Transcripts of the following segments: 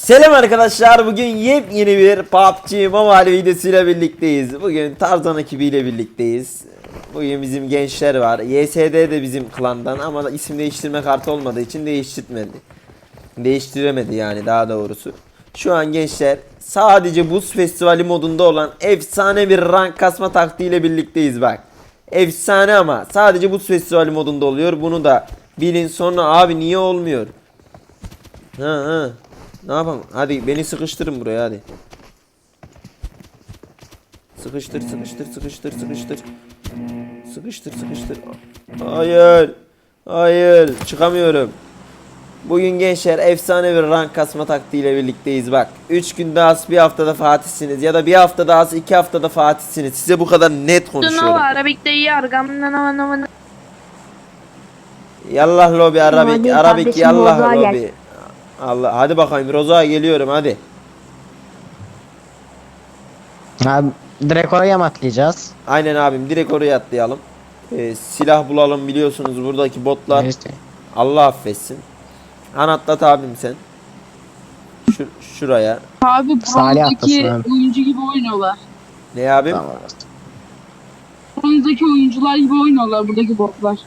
Selam arkadaşlar. Bugün yepyeni bir PUBG Mobile videosuyla birlikteyiz. Bugün Tarzan ekibiyle birlikteyiz. Bugün bizim gençler var. YSD de bizim klandan ama isim değiştirme kartı olmadığı için değiştirmedi. Değiştiremedi yani daha doğrusu. Şu an gençler sadece buz festivali modunda olan efsane bir rank kasma taktiğiyle birlikteyiz bak. Efsane ama sadece buz festivali modunda oluyor. Bunu da bilin sonra abi niye olmuyor? Ha ha. Ne yapalım? Hadi beni sıkıştırın buraya hadi. Sıkıştır, sıkıştır, sıkıştır, sıkıştır. Sıkıştır, sıkıştır. Hayır. Hayır, çıkamıyorum. Bugün gençler efsane bir rank kasma taktiğiyle birlikteyiz bak. 3 günde az bir haftada Fatihsiniz ya da bir haftada az 2 haftada Fatihsiniz. Size bu kadar net konuşuyorum. Nova Arabik de iyi argamdan Yallah lobi Arabik, Arabik yallah lobi. Allah hadi bakayım Roza geliyorum hadi. Abi direkt oraya mı atlayacağız? Aynen abim direkt oraya atlayalım. Ee, silah bulalım biliyorsunuz buradaki botlar Neyse. Allah affetsin. Han atlat abim sen. Şu, şuraya. Abi abi. oyuncu gibi oynuyorlar. Ne abim? Tamam. Bronzdaki oyuncular gibi oynuyorlar buradaki botlar.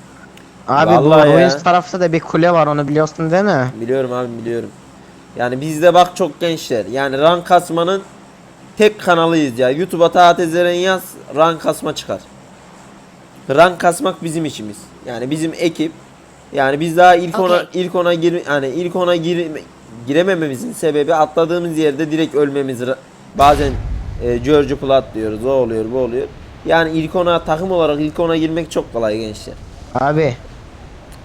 Abi Vallahi bu ya. tarafta da bir kule var onu biliyorsun değil mi? Biliyorum abim biliyorum. Yani bizde bak çok gençler. Yani rank kasmanın tek kanalıyız ya. YouTube'a Tahat Ezeren yaz rank kasma çıkar. Rank kasmak bizim işimiz. Yani bizim ekip yani biz daha ilk ona Okey. ilk ona gir yani ilk ona gir, giremememizin sebebi atladığımız yerde direkt ölmemiz. Bazen e, George Plat diyoruz. O oluyor, bu oluyor. Yani ilk ona takım olarak ilk ona girmek çok kolay gençler. Abi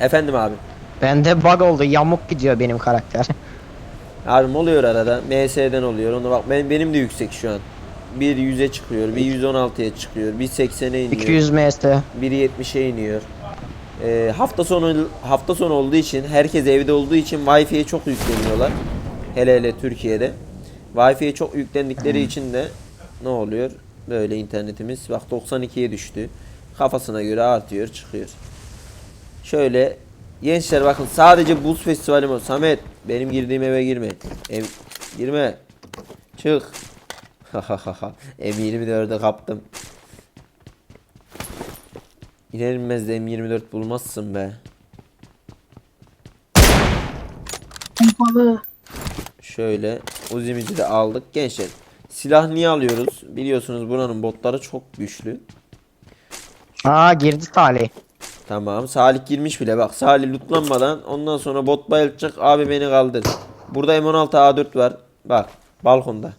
Efendim abi. bende bug oldu yamuk gidiyor benim karakter. Abim oluyor arada. MS'den oluyor. Onu bak ben benim de yüksek şu an. Bir 100'e çıkıyor, bir 116'ya çıkıyor, bir 80'e iniyor, 200 ms. bir 70'e iniyor. Ee, hafta sonu hafta sonu olduğu için herkes evde olduğu için Wi-Fi'ye çok yükleniyorlar. Hele hele Türkiye'de. Wi-Fi'ye çok yüklendikleri için de ne oluyor? Böyle internetimiz bak 92'ye düştü. Kafasına göre artıyor, çıkıyor. Şöyle gençler bakın sadece buz festivali mi? Samet benim girdiğim eve girme. Ev girme. Çık. M24'e kaptım. İner inmez de M24 bulmazsın be. Pompalı. Şöyle Uzi'mizi de aldık. Gençler silah niye alıyoruz? Biliyorsunuz buranın botları çok güçlü. Aa girdi Salih. Tamam Salih girmiş bile bak Salih lootlanmadan ondan sonra bot bayılacak abi beni kaldır. Burada M16 A4 var. Bak balkonda.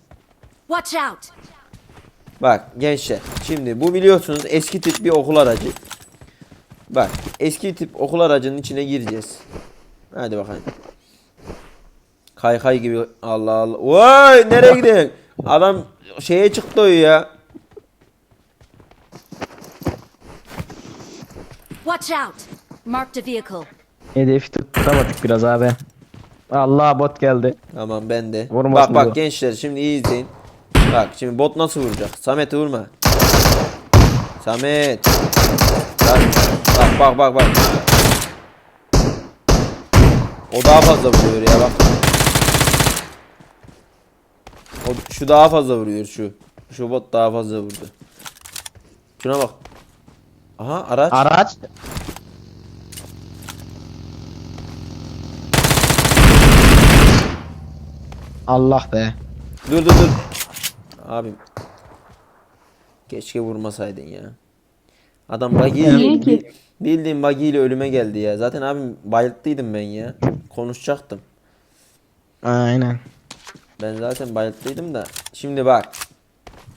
Watch out! Bak gençler şimdi bu biliyorsunuz eski tip bir okul aracı. Bak eski tip okul aracının içine gireceğiz. Hadi bakalım. Kaykay gibi Allah Allah. Vay nereye gidiyorsun? Adam şeye çıktı o ya. Watch out! Marked a vehicle. Hedefi tutamadık biraz abi. Allah bot geldi. Tamam ben de. Vurmasın bak bak bu. gençler şimdi iyi izleyin. Bak şimdi bot nasıl vuracak? Samet'i vurma. Samet. Bak bak bak bak. bak. O daha fazla vuruyor ya bak. O, şu daha fazla vuruyor şu. Şu bot daha fazla vurdu. Şuna bak. Aha araç. Araç. Allah be. Dur dur dur. Abim. Keşke vurmasaydın ya. Adam buggy Niye ki? bildiğin buggy ile ölüme geldi ya. Zaten abim bayılttıydım ben ya. Konuşacaktım. Aynen. Ben zaten bayılttıydım da. Şimdi bak.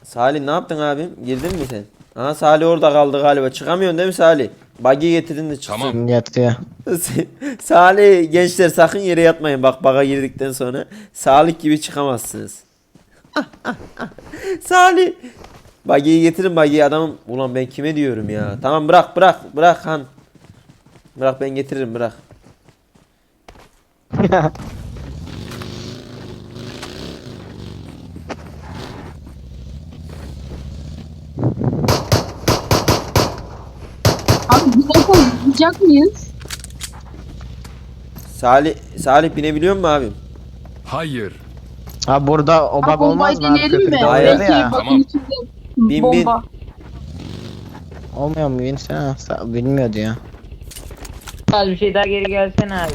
Salih ne yaptın abim? Girdin mi sen? Aha Salih orada kaldı galiba. Çıkamıyorsun değil mi Salih? Buggy getirdin de çıksın. Tamam. Yatıyor. Salih gençler sakın yere yatmayın bak baga girdikten sonra. Salih gibi çıkamazsınız. Salih. Bagiyi getirin bagiyi adamım. Ulan ben kime diyorum ya. Tamam bırak bırak bırak han. Bırak ben getiririm bırak. Abi bir yiyecek miyiz? Salih Salih binebiliyor mu abim? Hayır. Abi burada o Ha, bug olmaz mı abi? mi? Köprüde Hayır. Belki ya. bakın Tamam. içinde Bin, bin. bomba. Olmuyor mu ha? Sa- Bilmiyordu ya. Az bir şey daha geri gelsene abi.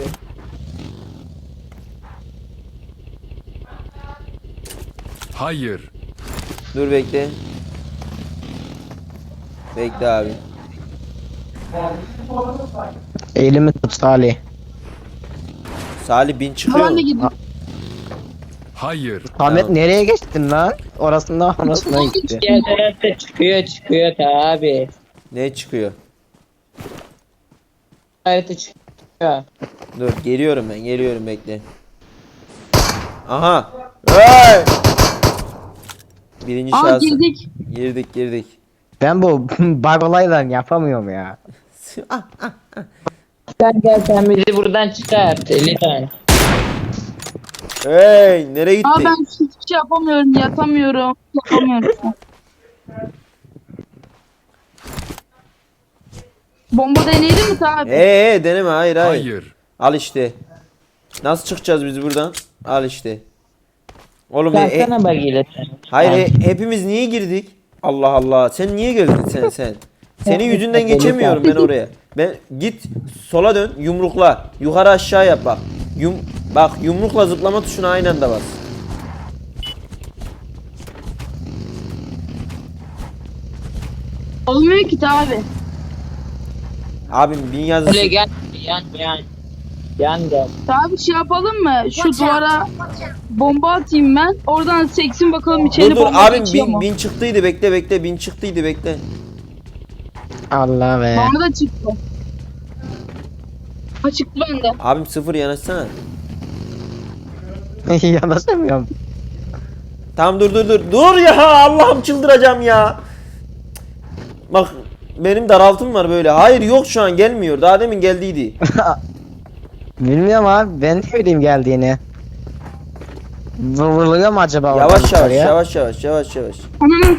Hayır. Dur bekle. Bekle abi. Elimi tut Salih. Salih bin çıkıyor. Hayır. Ahmet nereye geçtin lan? Orasında orasına gitti. Diğer tarafta çıkıyor çıkıyor abi. Ne çıkıyor? Harita çıkıyor. Dur geliyorum ben geliyorum bekle. Aha. Hey! Birinci Aa şahıs. girdik. Girdik girdik. Ben bu bug olaylarını yapamıyorum ya. Ah, Sen gel sen bizi buradan çıkart. 50 tane. Hey nereye gitti? Aa ben hiçbir şey yapamıyorum. Yatamıyorum. Yapamıyorum. Bomba deneyelim mi abi? Hey hey deneme hayır hayır. Hayır. Al işte. Nasıl çıkacağız biz buradan? Al işte. Oğlum he- he- Gelsene bagiyle sen. hayır he- hepimiz niye girdik? Allah Allah. Sen niye geldin sen sen? Senin yüzünden geçemiyorum ben oraya. Ben git sola dön yumrukla. Yukarı aşağı yap bak. Yum bak yumrukla zıplama tuşuna aynı anda bas. Olmuyor ki abi. Abim bin yazısı. Öyle gel. Yan yan. Yan gel. Abi şey yapalım mı? Şu duvara bomba atayım ben. Oradan seksin bakalım içeri Dur dur bomba abim geçiyor bin, mu? bin çıktıydı bekle bekle bin çıktıydı bekle. Allah be. Bana da çıktı. Ha çıktı bende. Abim sıfır yanaşsana. Yanaşamıyorum. Tamam dur dur dur. Dur ya Allah'ım çıldıracağım ya. Bak benim daraltım var böyle. Hayır yok şu an gelmiyor. Daha demin geldiydi. Bilmiyorum abi ben de bileyim geldiğini. Vuruluyor mu acaba Yavaş yavaş yukarıya? yavaş yavaş yavaş yavaş. Ananı.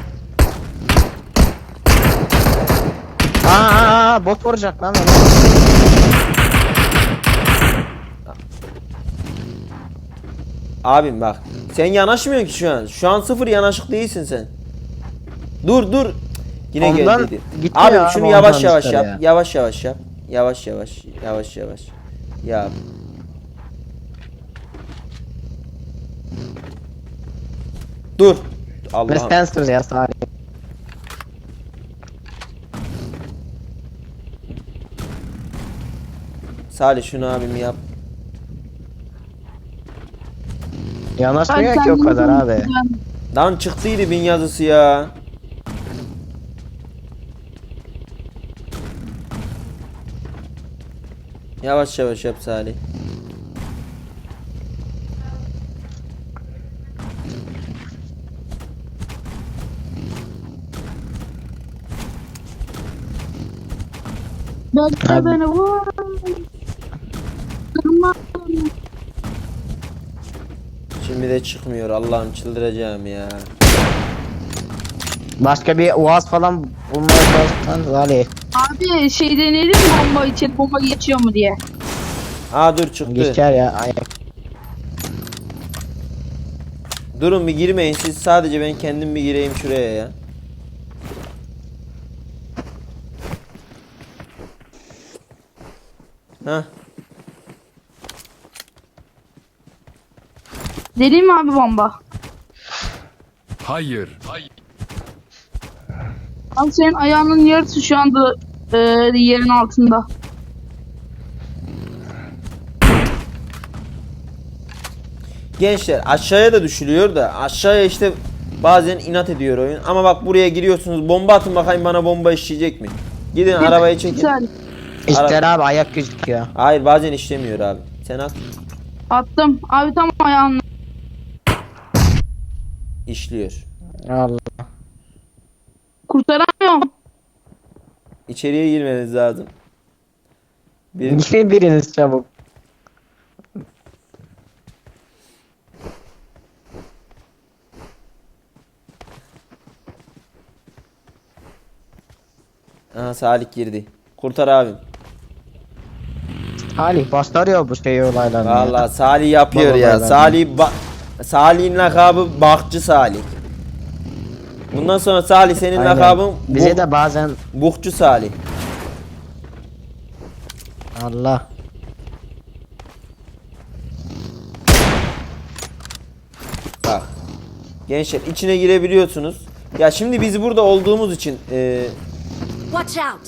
Aa, aa, aa, bot vuracak lan beni. Abim bak. Sen yanaşmıyorsun ki şu an. Şu an sıfır yanaşık değilsin sen. Dur dur. Yine Ondan geldiydi. gitmiyor Abim abi şunu ondan yavaş yavaş yap. ya. Yavaş yavaş yap. Yavaş yavaş. Yavaş yavaş. Yap. Dur. Ve Allah'ım. Spencer ya Salih. Salih şunu abim yap. Yanaşmıyor ki o kadar abi. Lan çıktıydı bin yazısı ya. Yavaş yavaş yap Salih. Bekle Abi. beni vur. Şimdi de çıkmıyor Allah'ım çıldıracağım ya. Başka bir uaz falan bulmaya çalışsan Salih. Abi şey deneyelim mi bomba içeri bomba geçiyor mu diye. Aa dur çıktı. Geçer ya. Ay. Durun bir girmeyin siz sadece ben kendim bir gireyim şuraya ya. Hah. Deneyim mi abi bomba? Hayır. Hayır. Abi senin ayağının yarısı şu anda e, yerin altında. Gençler aşağıya da düşülüyor da aşağıya işte bazen inat ediyor oyun. Ama bak buraya giriyorsunuz bomba atın bakayım bana bomba işleyecek mi? Gidin arabayı çekin. Güzel. İşler abi ayak gözüküyor. Hayır bazen işlemiyor abi. Sen at Attım. Abi tam ayağının. işliyor. Allah. Kurtaramıyorum. İçeriye girmeniz lazım. Bir, Girin biriniz çabuk. Aha Salih girdi. Kurtar abim. Salih başlarıyor bu şey olaylarını. Vallahi Salih yapıyor Baba ya. beyler. Salih ba- Salih'in lakabı Bakçı Salih. Bundan sonra Salih senin Aynen. lakabın Bize bu, de bazen Bukçu Salih. Allah. Bak. Gençler içine girebiliyorsunuz. Ya şimdi biz burada olduğumuz için e, Watch out!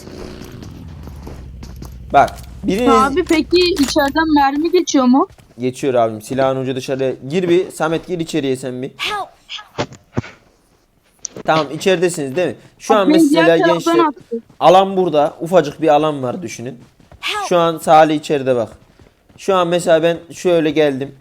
bak biriniz Abi peki içeriden mermi geçiyor mu? geçiyor abim silahın ucu dışarı gir bir Samet gir içeriye sen bir. Help! Tamam içeridesiniz değil mi? Şu an Beni diğer mesela taraftan gençler attı. alan burada ufacık bir alan var düşünün. Şu an Salih içeride bak. Şu an mesela ben şöyle geldim.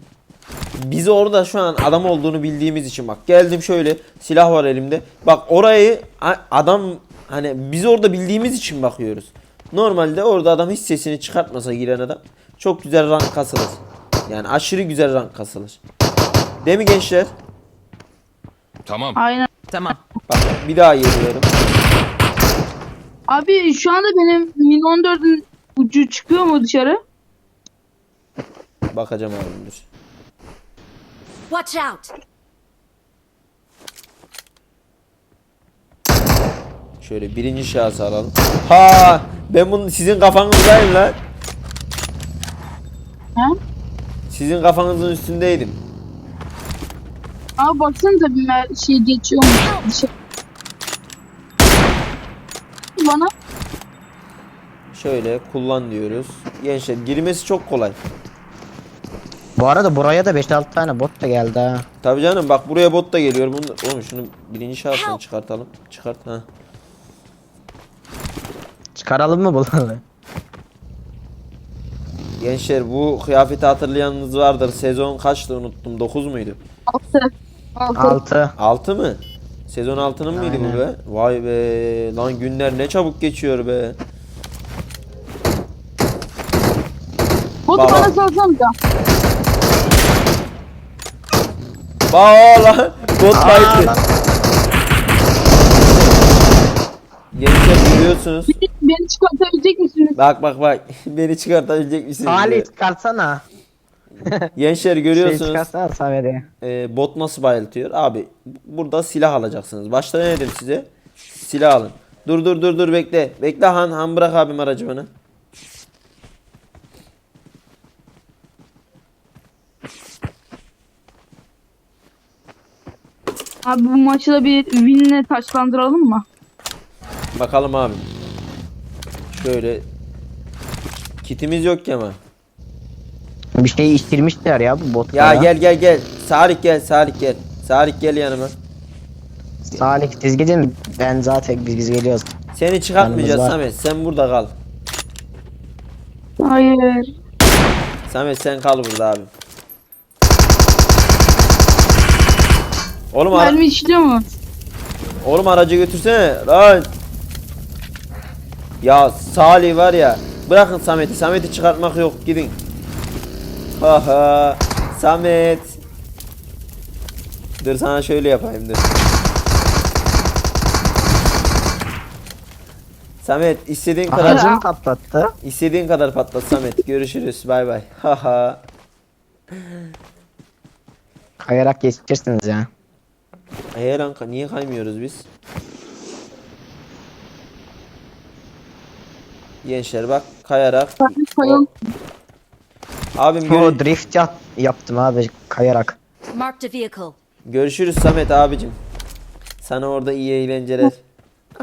Biz orada şu an adam olduğunu bildiğimiz için bak geldim şöyle silah var elimde. Bak orayı a- adam hani biz orada bildiğimiz için bakıyoruz. Normalde orada adam hiç sesini çıkartmasa giren adam çok güzel rank kasılır. Yani aşırı güzel rank kasılır. Değil mi gençler? Tamam. Aynen. Bak bir daha geliyorum. Abi şu anda benim Min 14'ün ucu çıkıyor mu dışarı? Bakacağım abim dur. Watch out! Şöyle birinci şahsı alalım. Ha, ben bunu sizin kafanızdayım lan. Ha? Sizin kafanızın üstündeydim. Abi baksanıza bir şey geçiyor mu dışarı? Bana Şöyle kullan diyoruz. Gençler girmesi çok kolay. Bu arada buraya da 5-6 tane bot da geldi ha. Tabii canım bak buraya bot da geliyor. Bunu, oğlum şunu birinci şahsdan çıkartalım. Çıkart ha. Çıkaralım mı bunları? Gençler bu kıyafeti hatırlayanınız vardır. Sezon kaçtı unuttum. 9 muydu? 6. 6. 6. 6 mı? Sezon 6'nın mıydı bu be? Vay be. Lan günler ne çabuk geçiyor be. Botu Baba. bana salsanıza. Bağla. Bot fight'ı. Gençler görüyorsunuz. Beni, çıkartabilecek misiniz? Bak bak bak. Beni çıkartabilecek misiniz? Diyor. çıkartsana. Gençler Şey görüyorsunuz. çıkarsana Samet'i. e, bot nasıl bayıltıyor? Abi burada silah alacaksınız. Başta ne dedim size? Silah alın. Dur dur dur dur bekle. Bekle Han. Han bırak abim aracı bana. Abi bu maçı da bir winle taçlandıralım mı? Bakalım abi. Şöyle. Kitimiz yok ki ama. Bir şey iştirmişler ya bu bot. Ya gel gel gel. Salih gel Salih gel. Salih gel yanıma. Salih siz gidin ben zaten biz, biz geliyoruz. Seni çıkartmayacağız Yanımız var. Samet. Sen burada kal. Hayır. Samet sen kal burada abi. Oğlum, ara- Mermi işliyor mu? oğlum aracı götürsene. Lan. Ya Salih var ya. Bırakın Samet'i. Samet'i çıkartmak yok. Gidin. Haha. Samet. Dur sana şöyle yapayım dur. Samet istediğin kadar Aracını patlattı. istediğin kadar patlat Samet. Görüşürüz. Bay bay. Haha. Kayarak geçirsiniz ya. Eee lan ka- niye kaymıyoruz biz? Gençler bak kayarak. Hadi koyalım. Abim O gör- drift yap- yaptım abi kayarak. Marked a vehicle. görüşürüz Samet abicim. Sana orada iyi eğlenceler.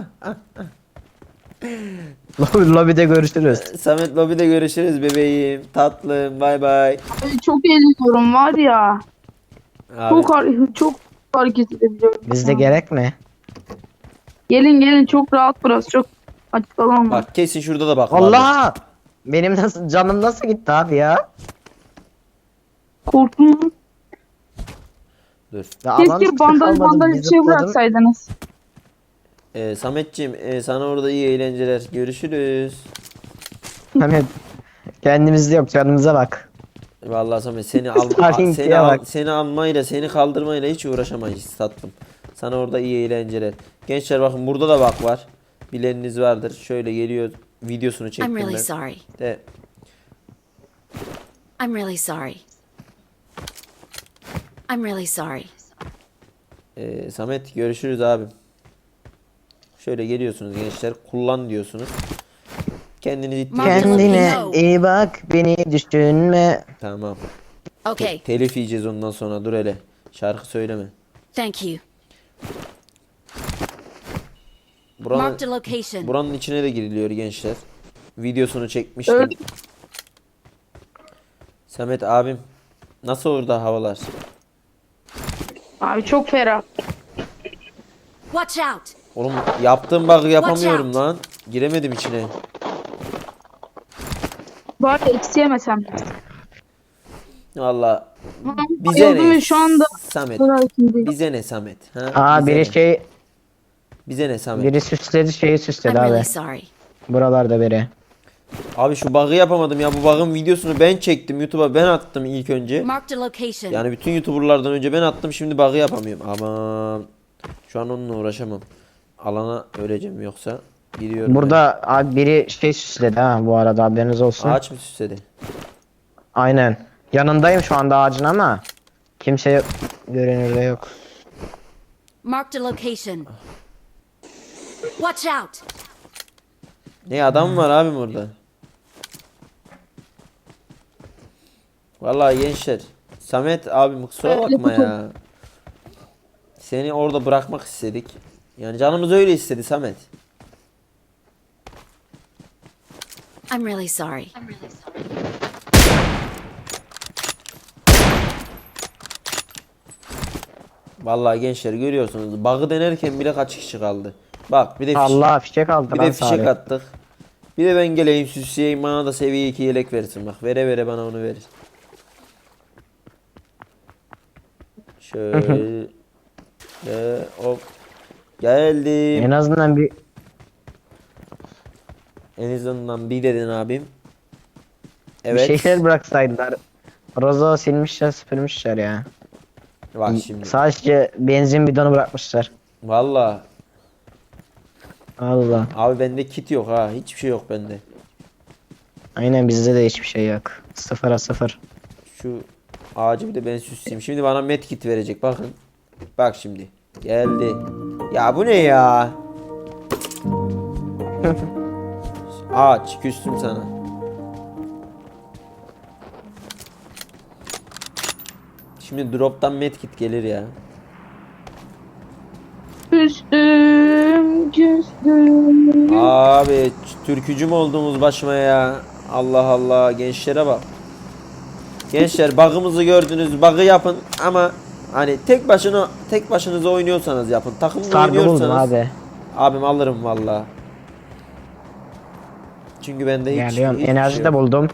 Lobi- Lobide görüşürüz. Samet lobide görüşürüz bebeğim. Tatlım bay bay. Çok eğleniyorum var ya. Abi, Çok, har- çok hareket edebiliyorum. Bizde gerek mi? Gelin gelin çok rahat burası çok açık alan var. bak kesin şurada da bak. vardır. Allah! Benim nasıl canım nasıl gitti abi ya? Korktum. lan. Dur. ya alan Keşke bandaj kalmadı, bandaj bir şey zıpladım. bıraksaydınız. Ee, Sametciğim e, sana orada iyi eğlenceler. Görüşürüz. Hani kendimizde yok canımıza bak. Vallahi Samet seni al Starling'e seni al, bak. seni almayla seni kaldırmayla hiç uğraşamayız tatlım. Sana orada iyi eğlenceler. Gençler bakın burada da bak var. Bileniniz vardır. Şöyle geliyor videosunu I'm çektim really ben. sorry. De, I'm really sorry. I'm really sorry. Ee, Samet görüşürüz abim. Şöyle geliyorsunuz gençler. Kullan diyorsunuz. Kendinizi ittirin. Kendine iyi bak beni düşünme. Tamam. Okay, Telif yiyeceğiz ondan sonra. Dur hele. Şarkı söyleme. thank you. Buranın, Marked a location. buranın içine de giriliyor gençler. Videosunu çekmiştim. Evet. Samet abim. Nasıl orada havalar? Abi çok ferah. Watch out! Oğlum yaptığım bug'ı yapamıyorum lan. Giremedim içine. Bari eksi yemesem. Valla. Bize Bize ne? şu anda Samet. Bize ne Samet? Ha? Aa Bize biri ne? şey Bize ne Samet? biri süsledi şeyi I'm süsledi really abi. sorry. Buralarda biri. Abi şu bug'ı yapamadım ya. Bu bug'ın videosunu ben çektim. YouTube'a ben attım ilk önce. Marked a location. Yani bütün YouTuber'lardan önce ben attım. Şimdi bug'ı yapamıyorum. Aman. Şu an onunla uğraşamam. Alana öleceğim yoksa. Gidiyorum. Burada abi biri şey süsledi ha bu arada haberiniz ben. olsun. Ağaç mı süsledi? Aynen. Yanındayım şu anda ağacın ama kimse yok. Görünürde yok. Marked a location. Watch out! Ne adam var abim orada. Vallahi gençler. Samet abim kusura bakma ya. Seni orada bırakmak istedik. Yani canımız öyle istedi Samet. I'm really sorry. Vallahi gençler görüyorsunuz. Bug'ı denerken bile kaç kişi kaldı. Bak bir de fiş- Allah fişek aldı bir lan de fişek Salih. attık. Bir de ben geleyim süsleyeyim bana da seviye 2 yelek versin bak. Vere vere bana onu verir. Şöyle hop geldim. En azından bir En azından bir dedin abim. bir Evet. şeyler bıraksaydılar. Rozo silmişler süpürmüşler ya. Bak şimdi. Sadece benzin bidonu bırakmışlar. Valla Allah. abi bende kit yok ha. Hiçbir şey yok bende. Aynen bizde de hiçbir şey yok. Sıfıra sıfır. Şu ağacı bir de ben süsleyeyim. Şimdi bana medkit verecek bakın. Bak şimdi. Geldi. Ya bu ne ya? Ağaç küstüm sana. Şimdi drop'tan medkit gelir ya. Küstüm, küstüm. Abi türkücü mü olduğumuz başıma ya? Allah Allah gençlere bak. Gençler bug'ımızı gördünüz. Bug'ı yapın ama hani tek başına tek başınıza oynuyorsanız yapın. Takımla Sardı buldum oynuyorsanız abi. abim alırım valla. Çünkü bende hiç, Geliyorum. Enerji şey de yok. buldum.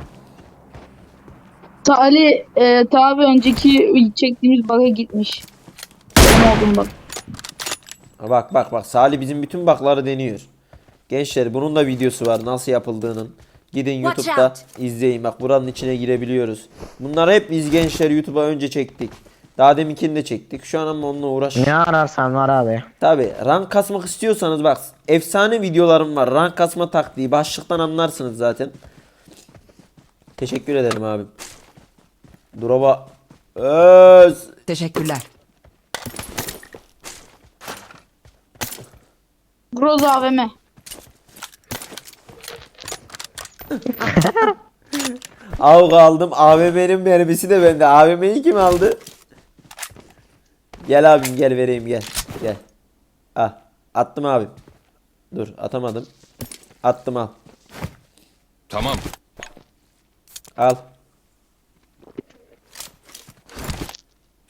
Ali e, tabi önceki çektiğimiz bug'a gitmiş. Ne oldum bak. Ha, Bak bak bak Salih bizim bütün bakları deniyor. Gençler bunun da videosu var nasıl yapıldığının. Gidin YouTube'da out. izleyin bak buranın içine girebiliyoruz. Bunları hep biz gençler YouTube'a önce çektik. Daha deminkini de çektik. Şu an ama onunla uğraş. Ne ararsan var abi. Tabi rank kasmak istiyorsanız bak efsane videolarım var. Rank kasma taktiği başlıktan anlarsınız zaten. Teşekkür ederim abim. Drop'a öz. Teşekkürler. Groz AVM. Avga aldım. AVM'nin mermisi de bende. AVM'yi kim aldı? Gel abim gel vereyim gel. Gel. Ah. Attım abim. Dur atamadım. Attım al. Tamam. Al.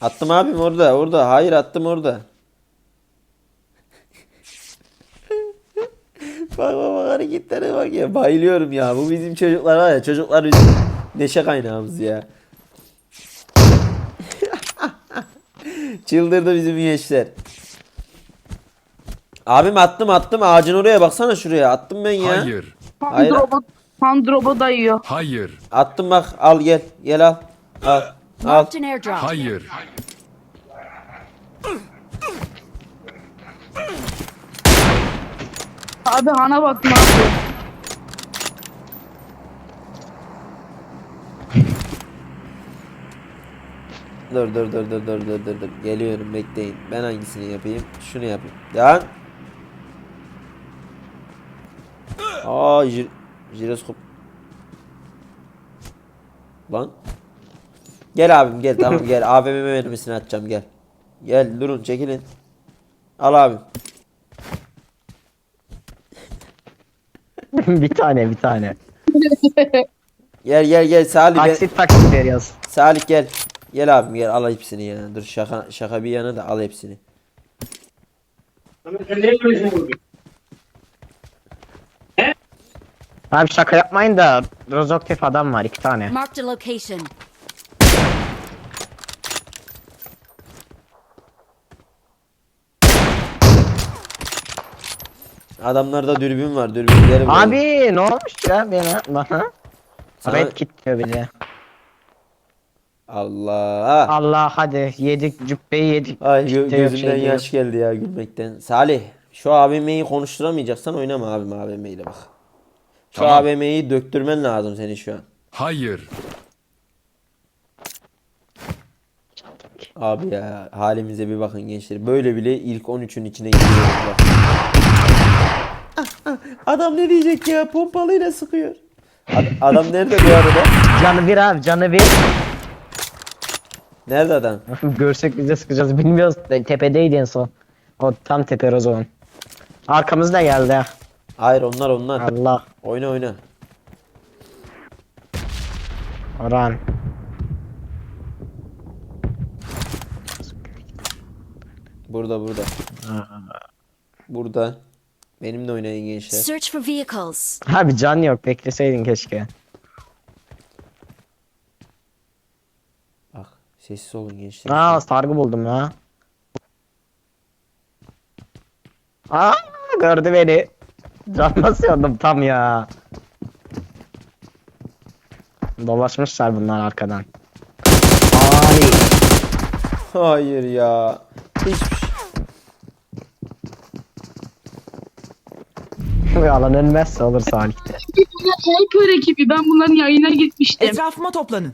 Attım abim orada orada. Hayır attım orada. Bak bak bak hareketlere bak ya. Bayılıyorum ya. Bu bizim çocuklar var ya. Çocuklar bizim neşe kaynağımız ya. Çıldırdı bizim gençler. Abim attım attım. Ağacın oraya baksana şuraya. Attım ben ya. Hayır. Hayır. Pandroba, Pandroba dayıyor. Hayır. Attım bak. Al gel. Gel al. Al. Al. Marked an airdrop. Hayır. Abi hana bak. Dur dur dur dur dur dur dur dur. Geliyorum bekleyin. Ben hangisini yapayım? Şunu yapayım. Lan. Aa jir jiroskop. Lan. Gel abim gel tamam gel. AVM mermisini atacağım gel. Gel durun çekilin. Al abim. bir tane bir tane. Gel gel gel Salih. ben- Taksit taksit veriyoruz. Salih gel. Gel abim gel al hepsini ya. Dur şaka şaka bir yana da al hepsini. Abi şaka yapmayın da Rozoktif adam var iki tane. Marked a location. Adamlarda dürbün var. Dürbünleri var. Abi ne olmuş ya bana? Bana. Sana- Red kit diyor bize. Allah. Allah hadi yedik cübbeyi yedik. Ay gö- gözümden şey yaş geldi ya gülmekten. Salih şu AVM'yi konuşturamayacaksan oynama abim AVM'yle bak. Şu Tamam. AVM'yi döktürmen lazım senin şu an. Hayır. Abi ya halimize bir bakın gençler. Böyle bile ilk 13'ün içine giriyoruz bak. Adam ne diyecek ya? Pompalıyla sıkıyor. Ad- adam nerede bu arada? Canı bir abi canı bir. Nerede adam? Görsek biz de sıkacağız bilmiyoruz. Tepedeydi en son. O tam tepe Rozok'un. Arkamızda geldi ha. Hayır onlar onlar. Allah. Oyna oyna. Orhan. Burada burada. Burada. Benimle oynayın gençler. Search for vehicles. Abi can yok bekleseydin keşke. Bak sessiz olun gençler. Aa sargı buldum ya. Aa gördü beni. Can basıyordum tam ya. Dolaşmışlar bunlar arkadan. Ay. Hayır ya. Hiçbir şey. Alan ölmezse olur Salih'te. Sniper ekibi ben bunların yayına gitmiştim. Etrafıma toplanın.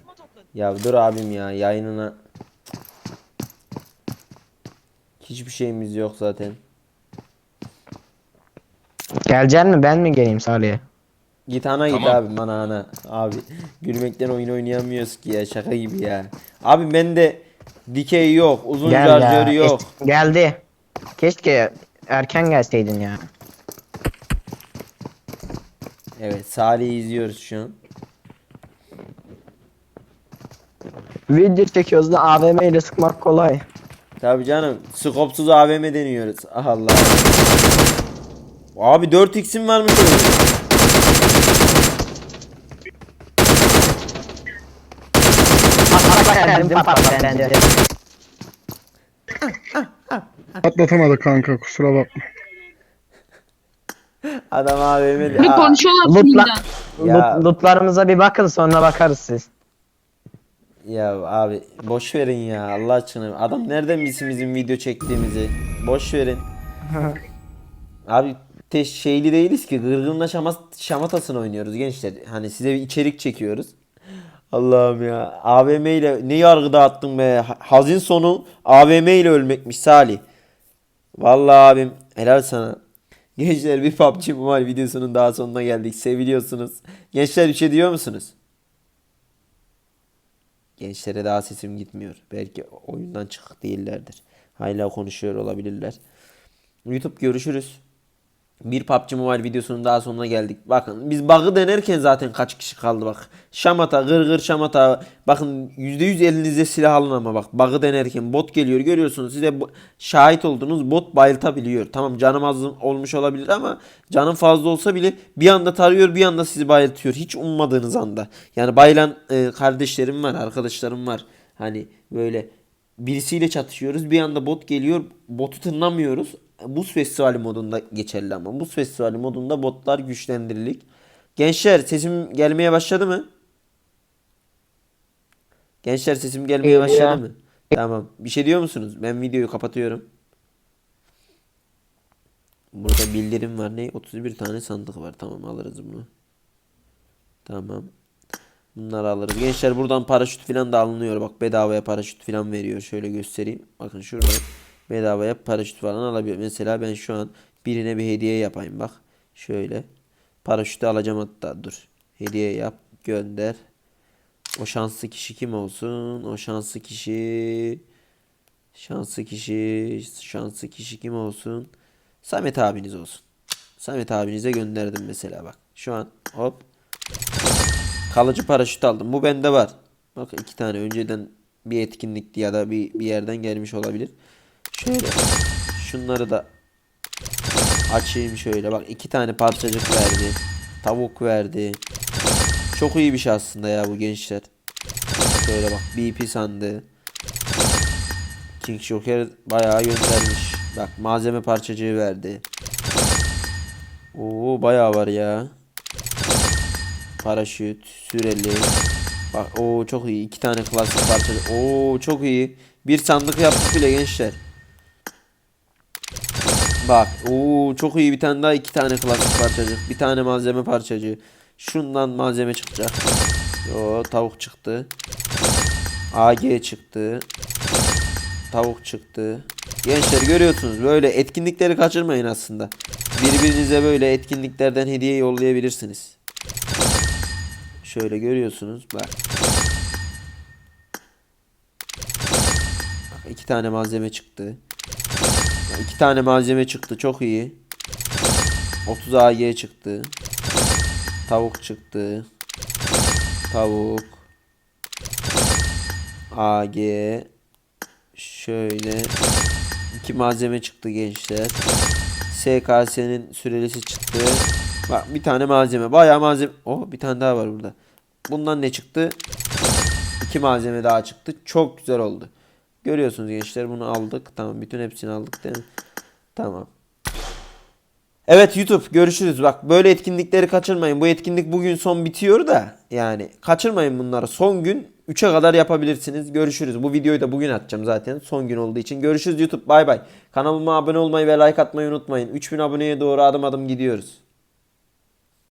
Ya dur abim ya yayınına. Hiçbir şeyimiz yok zaten. Gelecek mi ben mi geleyim Salih'e? Git ana git Tamam. abi bana ana. Abi gülmekten oyun oynayamıyoruz ki ya şaka gibi ya. Abi bende dikey yok, uzun Gel şarjör ya. yok. Geldi. Keşke erken gelseydin ya. Evet Salih'i izliyoruz şu an. Video çekiyoruz da AVM ile sıkmak kolay. Tabii canım skopsuz AVM deniyoruz. Ah Allah. Abi 4x'im varmış öyle. Kendim patladı. Atlatamadı kanka kusura bakma. Adam AVM'de. Bir konuşuyorlar Lootla bizden. Ya. Loot, lootlarımıza bir bakın sonra bakarız siz. Ya abi boş verin ya Allah aşkına. Adam nereden bilsin bizim video çektiğimizi? Boş verin. abi te şeyli değiliz ki gırgınla şamas şamatasını oynuyoruz gençler. Hani size bir içerik çekiyoruz. Allah'ım ya. AVM ile ne yargı dağıttın be. Ha- Hazin sonu AVM ile ölmekmiş Salih. Vallahi abim helal sana. Gençler bir PUBG Mobile videosunun daha sonuna geldik. Seviliyorsunuz. Gençler bir şey diyor musunuz? Gençlere daha sesim gitmiyor. Belki oyundan çıkık değillerdir. Hala konuşuyor olabilirler. YouTube görüşürüz. Bir PUBG Mobile videosunun daha sonuna geldik. Bakın biz bug'ı denerken zaten kaç kişi kaldı bak. Şamata, gır gır şamata. Bakın %100 elinizde silah alın ama bak. Bug'ı denerken bot geliyor görüyorsunuz. Size şahit oldunuz bot bayıltabiliyor. Tamam canım az olmuş olabilir ama canım fazla olsa bile bir anda tarıyor bir anda sizi bayıltıyor. Hiç ummadığınız anda. Yani bayılan e, kardeşlerim var, arkadaşlarım var. Hani böyle birisiyle çatışıyoruz. Bir anda bot geliyor. Botu tınlamıyoruz. Buz festivali modunda geçerli ama. Buz festivali modunda botlar güçlendirilik. Gençler sesim gelmeye başladı mı? Gençler sesim gelmeye Geliyor. başladı mı? Tamam. Bir şey diyor musunuz? Ben videoyu kapatıyorum. Burada bildirim var. Ne? 31 tane sandık var. Tamam alırız bunu. Tamam. Bunları alırız. Gençler buradan paraşüt falan da alınıyor. Bak bedavaya paraşüt falan veriyor. Şöyle göstereyim. Bakın şurada bedavaya paraşüt falan alabiliyor. Mesela ben şu an birine bir hediye yapayım bak. Şöyle. Paraşütü alacağım hatta dur. Hediye yap. Gönder. O şanslı kişi kim olsun? O şanslı kişi şanslı kişi şanslı kişi kim olsun? Samet abiniz olsun. Samet abinize gönderdim mesela bak. Şu an hop kalıcı paraşüt aldım. Bu bende var. Bak iki tane önceden bir etkinlikti ya da bir, bir yerden gelmiş olabilir. Şöyle şunları da açayım şöyle. Bak iki tane parçacık verdi. Tavuk verdi. Çok iyi bir şey aslında ya bu gençler. Şöyle bak BP sandığı. King Joker bayağı göndermiş. Bak malzeme parçacığı verdi. Oo bayağı var ya. Paraşüt, süreli. Bak o çok iyi. iki tane klasik parça. Oo çok iyi. Bir sandık yaptık bile gençler. Bak o çok iyi bir tane daha iki tane klasik parçacık. Bir tane malzeme parçacığı. Şundan malzeme çıkacak. O tavuk çıktı. AG çıktı. Tavuk çıktı. Gençler görüyorsunuz böyle etkinlikleri kaçırmayın aslında. Birbirinize böyle etkinliklerden hediye yollayabilirsiniz. Şöyle görüyorsunuz bak. Bak iki tane malzeme çıktı. Bak, iki tane malzeme çıktı çok iyi. 30 AG çıktı. Tavuk çıktı. Tavuk. AG. Şöyle. iki malzeme çıktı gençler. SKS'nin sürelisi çıktı. Bak bir tane malzeme. Bayağı malzeme. Oh bir tane daha var burada. Bundan ne çıktı? İki malzeme daha çıktı. Çok güzel oldu. Görüyorsunuz gençler bunu aldık. Tamam bütün hepsini aldık değil mi? Tamam. Evet YouTube görüşürüz. Bak böyle etkinlikleri kaçırmayın. Bu etkinlik bugün son bitiyor da yani kaçırmayın bunları. Son gün 3'e kadar yapabilirsiniz. Görüşürüz. Bu videoyu da bugün atacağım zaten. Son gün olduğu için. Görüşürüz YouTube. Bay bay. Kanalıma abone olmayı ve like atmayı unutmayın. 3000 aboneye doğru adım adım gidiyoruz.